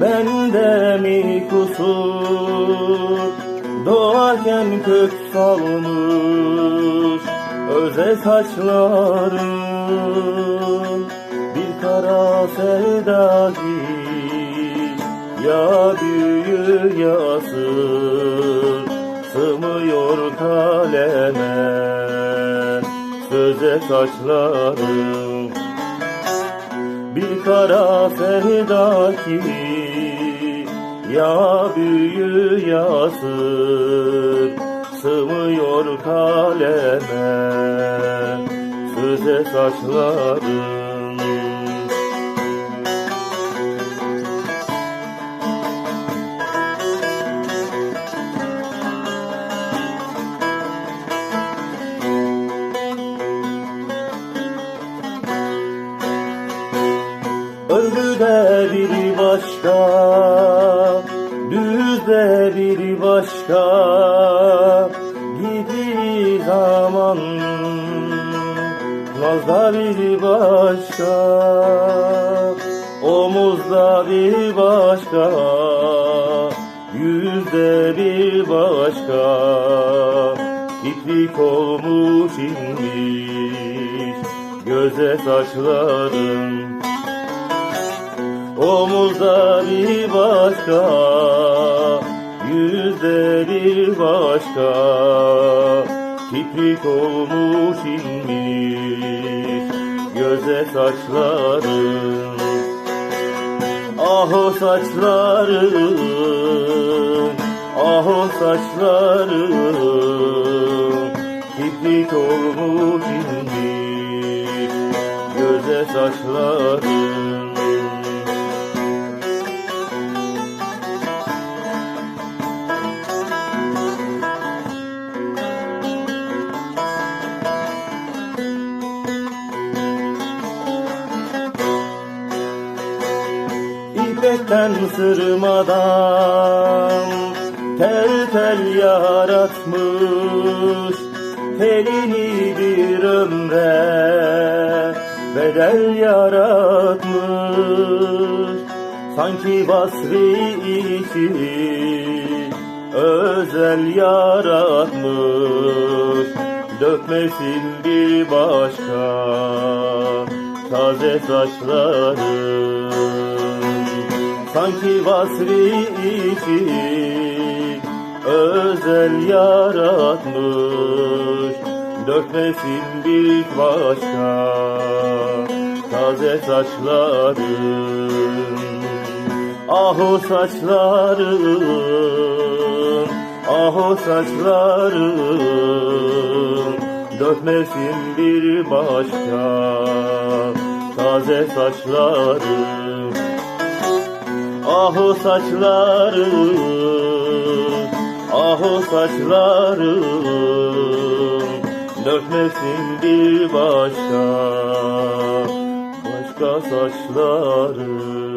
Bende mi kusur Doğarken kök salmış Öze saçların Bir kara sevda Ya büyür ya sır Sığmıyor kaleme Söze saçlarım bir kara sevda ki Ya büyü ya sır Sığmıyor kaleme Söze saçlarım Örgüde biri başka, düzde biri başka, gidi zaman, nazda biri başka, omuzda bir başka, yüzde bir başka, kikrik olmuş inmiş, göze saçlarım. Omuzda bir başka, yüzde bir başka, kiprik olmuş inmiş, göze saçların. Ah o saçların, ah o saçların, kiprik olmuş inmiş, göze saçların. İpekten sırmadan tel tel yaratmış Telini bir ömre bedel yaratmış Sanki Basri işi özel yaratmış Dökmesin bir başka taze saçları Sanki Basri için özel yaratmış. Dökmesin bir başka taze saçların Ah o saçların, ah o saçların Dökmesin bir başka taze saçların Ah o saçların, ah o saçların Dökmesin bir başka, başka saçların